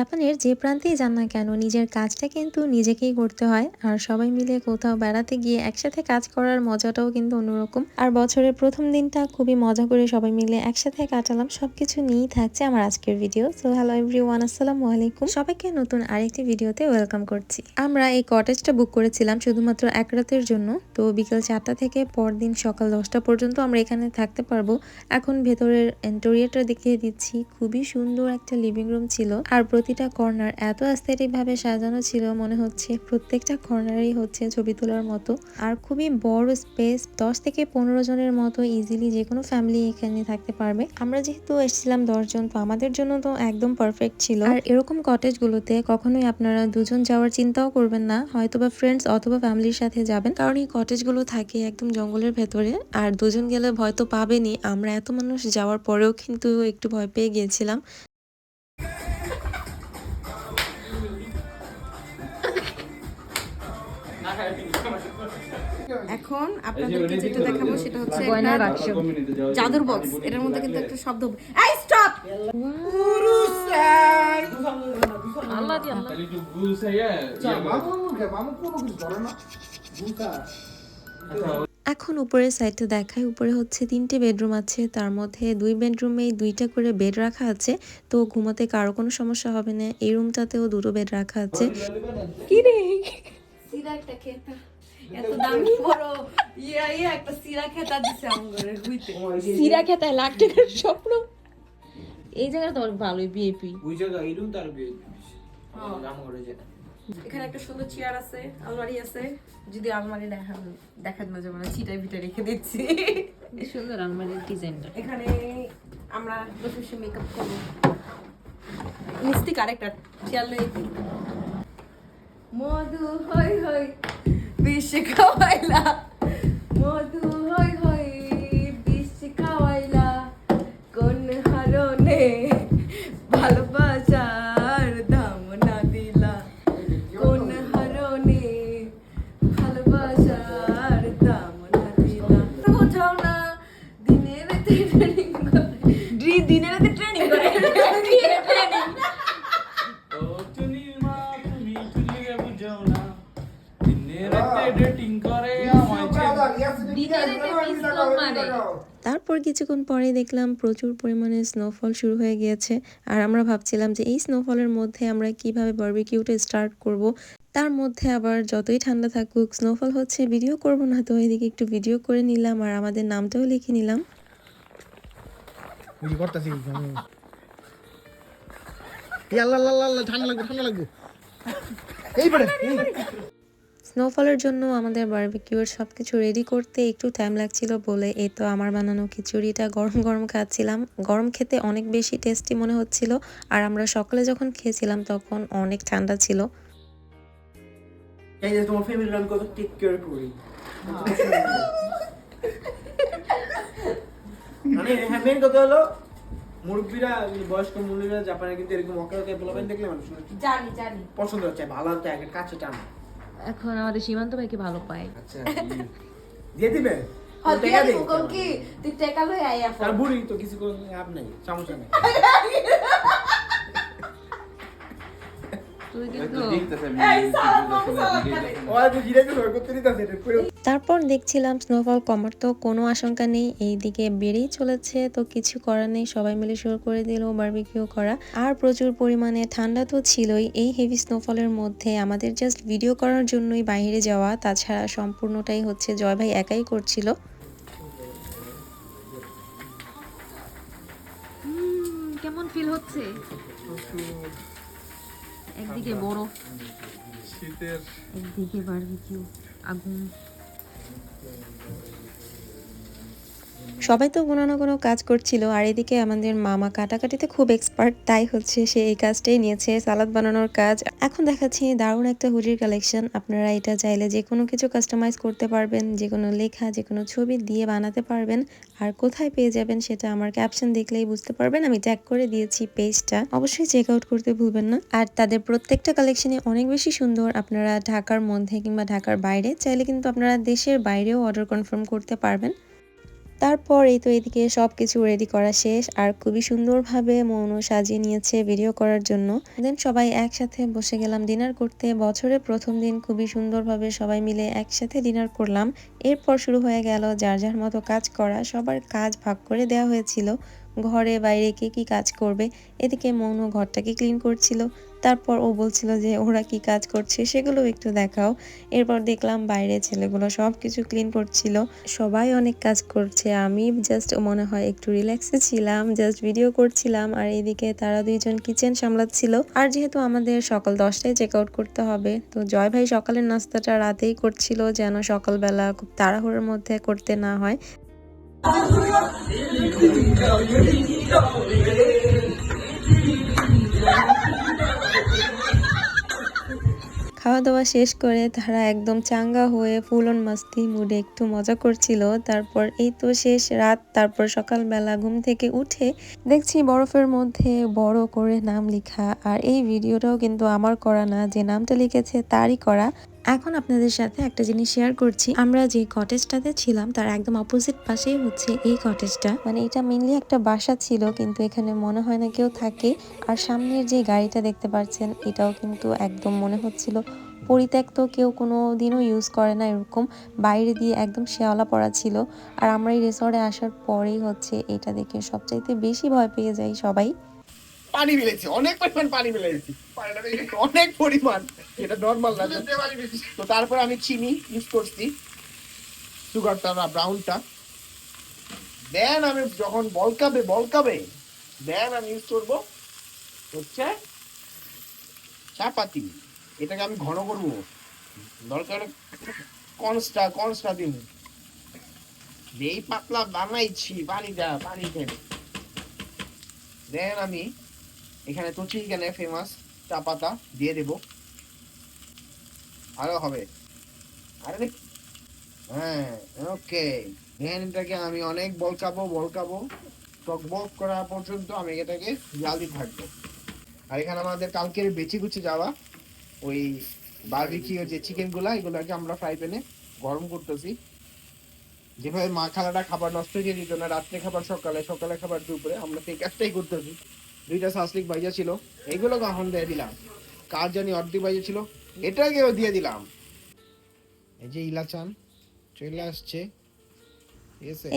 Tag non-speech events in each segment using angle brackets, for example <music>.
জাপানের যে প্রান্তেই যান না কেন, নিজের কাজটা কিন্তু নিজেকেই করতে হয়। আর সবাই মিলে কোথাও বেড়াতে গিয়ে একসাথে কাজ করার মজাটাও কিন্তু অন্যরকম। আর বছরের প্রথম দিনটা খুবই মজা করে সবাই মিলে একসাথে কাটালাম। সবকিছু নিয়েই থাকছে আমার আজকের ভিডিও সো হ্যালো এভরি ওয়ান আসসালামু আলাইকুম। সবাইকে নতুন আরেকটি ভিডিওতে ওয়েলকাম করছি। আমরা এই কটেজটা বুক করেছিলাম শুধুমাত্র এক রাতের জন্য। তো বিকেল চারটা থেকে পরদিন সকাল দশটা পর্যন্ত আমরা এখানে থাকতে পারব। এখন ভেতরের ইন্টেরিয়রটা দেখিয়ে দিচ্ছি। খুবই সুন্দর একটা লিভিং রুম ছিল। আর প্রতিটা কর্নার এত অ্যাস্থেটিক ভাবে সাজানো ছিল মনে হচ্ছে প্রত্যেকটা কর্নারই হচ্ছে ছবি তোলার মতো। আর খুবই বড় স্পেস, দশ থেকে পনেরো জনের মতো ইজিলি যে কোনো ফ্যামিলি এখানে থাকতে পারবে। আমরা যেহেতু এসেছিলাম দশজন তো আমাদের জন্য তো একদম পারফেক্ট ছিল। আর এরকম কটেজ গুলোতে কখনোই আপনারা দুজন যাওয়ার চিন্তাও করবেন না হয়তো বা ফ্রেন্ডস অথবা ফ্যামিলির সাথে যাবেন। কারণ এই কটেজগুলো থাকে একদম জঙ্গলের ভেতরে, আর দুজন গেলে ভয় তো পাবেনই। আমরা এত মানুষ যাওয়ার পরেও কিন্তু একটু ভয় পেয়ে গিয়েছিলাম। এখন আপনাদেরকে যেটা দেখাবো সেটা হচ্ছে গয়নার বাক্স। জাদুর বক্স এটার মধ্যে কিন্তু একটা শব্দ এই স্টপ এখন উপরের সাইডে দেখায় উপরে হচ্ছে তিনটে বেডরুম আছে। তার মধ্যে দুই বেডরুমে দুইটা করে বেড রাখা আছে। তো ঘুমাতে কারও কোনো সমস্যা হবে না। এই রুমটাতেও দুটো বেড রাখা আছে। কি রে? একটা এত দামি বড় ইয়া ইয়া একটা সিরা খেতা দিছে হইতে সিরা খেতায় লাখ টাকার স্বপ্ন। এই জায়গাটা তো ভালোই বিএপি ওই জায়গা ইরুন তার দাম করে যেটা এখানে একটা সুন্দর চেয়ার আছে আলমারি আছে। যদি আলমারি দেখা দেখা না যাবে না চিটাই ভিটে রেখে দিচ্ছি। সুন্দর আলমারির ডিজাইনটা। এখানে আমরা বসে বসে মেকআপ করব। মিস্টিক আরেকটা চেয়ার লই মধু হই হই। বিষ খাওয়াইলা মধু হই তারপর কিছুক্ষণ পরে দেখলাম প্রচুর পরিমাণে স্নোফল শুরু হয়ে গিয়েছে। আর আমরা ভাবছিলাম যে এই স্নোফলের মধ্যে আমরা কীভাবে বারবিকিউটা স্টার্ট করব। তার মধ্যে আবার যতই ঠান্ডা থাকুক স্নোফল হচ্ছে ভিডিও করব না তো এদিকে একটু ভিডিও করে নিলাম আর আমাদের নামটাও লিখে নিলাম। ঠান্ডা লাগবে ঠান্ডা লাগবে। এইবারে এই স্নোফলের জন্য আমাদের বারবিকিউর সব কিছু রেডি করতে একটু টাইম লাগছিল বলে এই তো আমার বানানো খিচুড়িটা গরম গরম খাচ্ছিলাম। গরম খেতে অনেক বেশি টেস্টি মনে হচ্ছিল আর আমরা সকালে যখন খেয়েছিলাম তখন অনেক ঠান্ডা ছিল। এই যে তোমার ফ্যামিলির আমি কত টেক কেয়ার করি। মানে হ্যাঁ মেন কথা হলো মুরব্বীরা বয়স্ক মুরব্বীরা জাপানে কিন্তু এরকম অকে অকে পোলাপাইন দেখলে মানুষ জানি জানি। পছন্দ হচ্ছে ভালো হচ্ছে কাছে টান। এখন আমাদের সীমান্ত ভাইকে ভালো পায়। আচ্ছা দিয়ে দিবে? হতে কোন কি তুই টেকা লই আয় তার এখন বুড়ি তো কিছু করে আপ নাই সমস্যা নেই <laughs> তুই কিন্তু এই সালাদ মামু সালাদ খাবে ও আজ জিরে তো করতে দিতাছে এটা পুরো তারপর দেখছিলাম স্নোফল কমার তো কোনো আশঙ্কা নেই এইদিকে বেড়েই চলেছে তো কিছু করার নেই সবাই মিলে শুরু করে দিল বারবিকিউ করা। আর প্রচুর পরিমাণে ঠান্ডা তো ছিলই এই হেভি স্নোফলের মধ্যে আমাদের জাস্ট ভিডিও করার জন্যই বাইরে যাওয়া তাছাড়া সম্পূর্ণটাই হচ্ছে জয় ভাই একাই করছিল। কেমন ফিল হচ্ছে? একদিকে বড় শীতের একদিকে বারবিকিউ আগুন। সবাই তো কোনো না কোনো কাজ করছিল, আর এদিকে আমাদের মামা কাটাকাটিতে খুব এক্সপার্ট তাই হচ্ছে সে এই কাজটাই নিয়েছে, সালাদ বানানোর কাজ। এখন দেখাচ্ছি দারুণ একটা হুডির কালেকশন আপনারা এটা চাইলে যে কোনো কিছু কাস্টমাইজ করতে পারবেন, যে কোনো লেখা, যে কোনো ছবি দিয়ে বানাতে পারবেন, আর কোথায় পেয়ে যাবেন সেটা আমার ক্যাপশন দেখলেই বুঝতে পারবেন, আমি ট্যাগ করে দিয়েছি পেজটা অবশ্যই চেক আউট করতে ভুলবেন না। আর তাদের প্রত্যেকটা কালেকশনে অনেক বেশি সুন্দর, আপনারা ঢাকার মধ্যে কিংবা ঢাকার বাইরে, চাইলে কিন্তু আপনারা দেশের বাইরেও অর্ডার কনফার্ম করতে পারবেন। তারপর এই তো এদিকে সব কিছু রেডি করা শেষ। আর খুবই সুন্দরভাবে মৌন সাজিয়ে নিয়েছে ভিডিও করার জন্য। দেন সবাই একসাথে বসে গেলাম ডিনার করতে। বছরে প্রথম দিন খুবই সুন্দরভাবে সবাই মিলে একসাথে ডিনার করলাম। এরপর শুরু হয়ে গেল যার যার মতো কাজ করা। সবার কাজ ভাগ করে দেওয়া হয়েছিল। ঘরে বাইরে কে কি কাজ করবে? এদিকে মৌন ঘরটাকে ক্লিন করছিল। তারপর ও বলছিল যে, ওরা কি কাজ করছে সেগুলো একটু দেখাও। এরপর দেখলাম বাইরে ছেলেগুলো সব কিছু ক্লিন করছিল। সবাই অনেক কাজ করছে। আমি জাস্ট মনে হয় একটু রিল্যাক্সে ছিলাম জাস্ট ভিডিও করছিলাম। আর এদিকে তারা দুইজন কিচেন সামলাচ্ছিল। আর যেহেতু আমাদের সকাল দশটায় চেক আউট করতে হবে, তো জয় ভাই সকালের নাস্তাটা রাতেই করছিল যেন সকালবেলা খুব তাড়াহুড়োর মধ্যে করতে না হয়। খাওয়া দাওয়া শেষ করে তারা একদম চাঙ্গা হয়ে ফুল অন মাস্তি মুডে একটু মজা করছিল। তারপর এই তো শেষ রাত। তারপর সকালবেলা ঘুম থেকে উঠে দেখছি বরফের মধ্যে বড় করে নাম লেখা। আর এই ভিডিওটাও কিন্তু আমার করা না। যে নামটা লিখেছে তারই করা। এখন আপনাদের সাথে একটা জিনিস শেয়ার করছি। আমরা যে কটেজটাতে ছিলাম, তার একদম অপোজিট পাশেই হচ্ছে এই কটেজটা মানে এটা মেনলি একটা বাসা ছিল, কিন্তু এখানে মনে হয় না কেউ থাকে। আর সামনের যে গাড়িটা দেখতে পাচ্ছেন, এটাও কিন্তু একদম মনে হচ্ছিল পরিত্যক্ত, কেউ কোনো দিনও ইউজ করে না এরকম। বাইরে দিয়ে একদম শেওলা পড়া ছিল। আর আমরা এই রিসর্টে আসার পরেই হচ্ছে এটা দেখে সবচাইতে বেশি ভয় পেয়ে যাই সবাই। পানি মিলেছে অনেক পরিমাণ পানি মিলেছি পানিটা অনেক পরিমাণ এটা নর্মাল না। তো তারপর আমি চিনি ইউজ করছি সুগারটা না ব্রাউনটা দেন আমি যখন বলকাবে বলকাবে দেন আমি ইউজ করব হচ্ছে চাপাতি। এটাকে আমি ঘন করব। দরকার কনস্টা কনস্টা দিব। এই পাতলা বানাইছি পানি দা পানি দেন দেন আমি এখানে তো চিকেনে ফেমাস চা পাতা দিয়ে দেব। আরও হবে। আরে হ্যাঁ ওকে এটাকে আমি অনেক বলকাবো বলকাবো। টকবক করা পর্যন্ত আমি এটাকে জাল থাকব। আর এখানে আমাদের কালকের বেচি গুছে যাওয়া, ওই বারবিকিউ যে চিকেনগুলা এগুলাকে আমরা ফ্রাই প্যানে গরম করতেছি। যেভাবে মা খালাটা খাবার নষ্ট হয়ে দিত না, রাত্রে খাবার, সকালে সকালে খাবার দুপুরে, আমরা সেই কাজটাই করতেছি। দুইটা শাসলিক বাইজা ছিল এগুলো গহন দিয়ে দিলাম। কার জানি অর্ধেক বাইজা ছিল? এটাকেও দিয়ে দিলাম। এই যে ইলাচান চলে আসছে।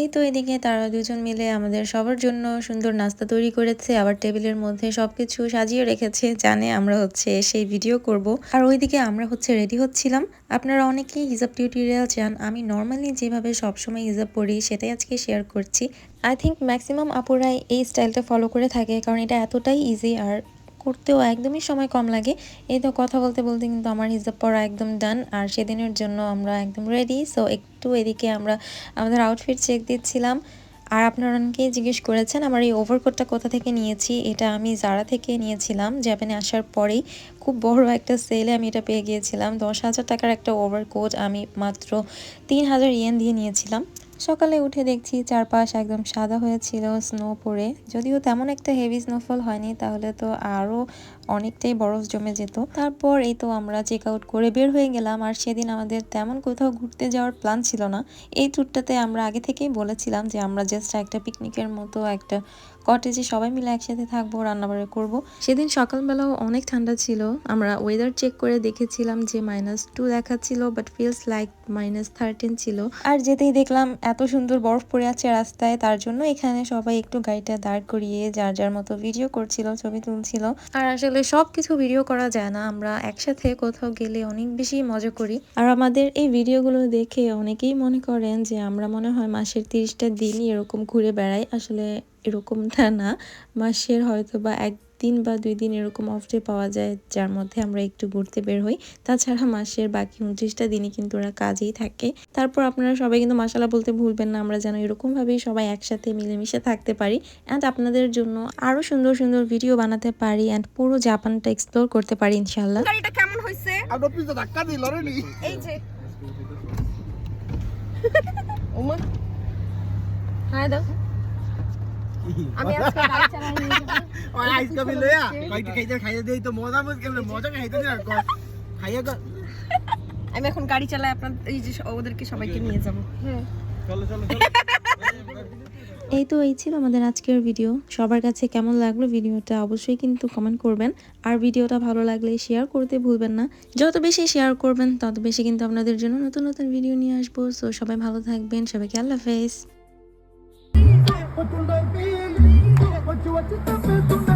এই তো এদিকে তারা দুজন মিলে আমাদের সবার জন্য সুন্দর নাস্তা তৈরি করেছে, আবার টেবিলের মধ্যে সবকিছু সাজিয়ে রেখেছে, জানে আমরা হচ্ছে সেই ভিডিও করব। আর ওইদিকে আমরা হচ্ছে রেডি হচ্ছিলাম। আপনারা অনেকেই হিজাব টিউটোরিয়াল চান, আমি নর্মালি যেভাবে সবসময় হিজাব পড়ি সেটাই আজকে শেয়ার করছি। আই থিঙ্ক ম্যাক্সিমাম আপুরাই এই স্টাইলটা ফলো করে থাকে, কারণ এটা এতটাই ইজি আর করতেও একদমই সময় কম লাগে। এই তো কথা বলতে বলতে কিন্তু আমার হিজাব পরা একদম ডান আর সেদিনের জন্য আমরা একদম রেডি সো একটু এদিকে আমরা আমাদের আউটফিট চেক দিচ্ছিলাম। আর আপনারা অনেকেই জিজ্ঞেস করেছেন, আমার এই ওভারকোটটা কোথা থেকে নিয়েছি? এটা আমি জারা থেকে নিয়েছিলাম জাপানে আসার পরেই। খুব বড় একটা সেলে আমি এটা পেয়ে গিয়েছিলাম। দশ হাজার টাকার একটা ওভারকোট আমি মাত্র তিন হাজার ইয়েন দিয়ে নিয়েছিলাম। সকালে উঠে দেখছি চারপাশ একদম সাদা হয়েছিল স্নো পড়ে। যদিও তেমন একটা হেভি স্নোফল হয়নি, তাহলে তো আরও অনেকটাই বরফ জমে যেত। তারপর এই তো আমরা চেক আউট করে বের হয়ে গেলাম, আর সেদিন আমাদের তেমন কোথাও ঘুরতে যাওয়ার প্ল্যান ছিল না। এই ট্যুরটাতে আমরা আগে থেকেই বলেছিলাম যে আমরা জাস্ট একটা পিকনিকের মতো, একটা কটেজে সবাই মিলে একসাথে থাকব, রান্নাবাড়া করব। সেদিন সকালবেলাও অনেক ঠান্ডা ছিল। আমরা ওয়েদার চেক করে দেখেছিলাম যে মাইনাস টু দেখাচ্ছিল but feels like minus thirteen ছিল। আর যেতেই দেখলাম এত সুন্দর বরফ পড়ে আছে রাস্তায়, তার জন্য এখানে সবাই একটু গাড়িটা দাঁড় করিয়ে যার যার মতো ভিডিও করছিল, ছবি তুলছিল। আর আসলে সব কিছু ভিডিও করা যায় না। আমরা একসাথে কোথাও গেলে অনেক বেশি মজা করি। আর আমাদের এই ভিডিওগুলো দেখে অনেকেই মনে করেন যে, আমরা মনে হয় মাসের তিরিশটা দিনই এরকম ঘুরে বেড়াই। আসলে এরকমটা না। মাসের হয়তো বা একদিন বা দুই দিন এরকম অফ ডে পাওয়া যায় যার মধ্যে আমরা একটু ঘুরতে বের হই। তাছাড়া মাসের বাকি উনত্রিশটা দিনই কিন্তু ওরা কাজেই থাকে। তারপর আপনারা সবাই কিন্তু মশালা বলতে ভুলবেন না আমরা যেন এরকমভাবেই সবাই একসাথে মিলেমিশে থাকতে পারি। অ্যান্ড আপনাদের জন্য আরও সুন্দর সুন্দর ভিডিও বানাতে পারি অ্যান্ড পুরো জাপানটা এক্সপ্লোর করতে পারি ইনশাল্লাহ কেমন হয়েছে আর পিছনে ধাক্কা দিল এই যে। ওমা। হাই দাও। আমি আজকে গাড়ি চালাই ওই আইস <laughs> লয়া কয়টি খাইতে খাইতে দেই তো মজা বুঝ মজা খাইতে না খাইয়া আমি এখন গাড়ি চালাই আপনার এই যে ওদেরকে সবাইকে নিয়ে যাব। চলো চলো চলো। এই তো এই ছিল আমাদের আজকের ভিডিও সবার কাছে কেমন লাগল ভিডিওটা অবশ্যই কিন্তু কমেন্ট করবেন। আর ভিডিওটা ভালো লাগলে শেয়ার করতে ভুলবেন না। যত বেশি শেয়ার করবেন তত বেশি কিন্তু আপনাদের জন্য নতুন নতুন ভিডিও নিয়ে আসব। সো সবাই ভালো থাকবেন সবাইকে আল্লাহ হাফেজ। What do I feel? What do I do?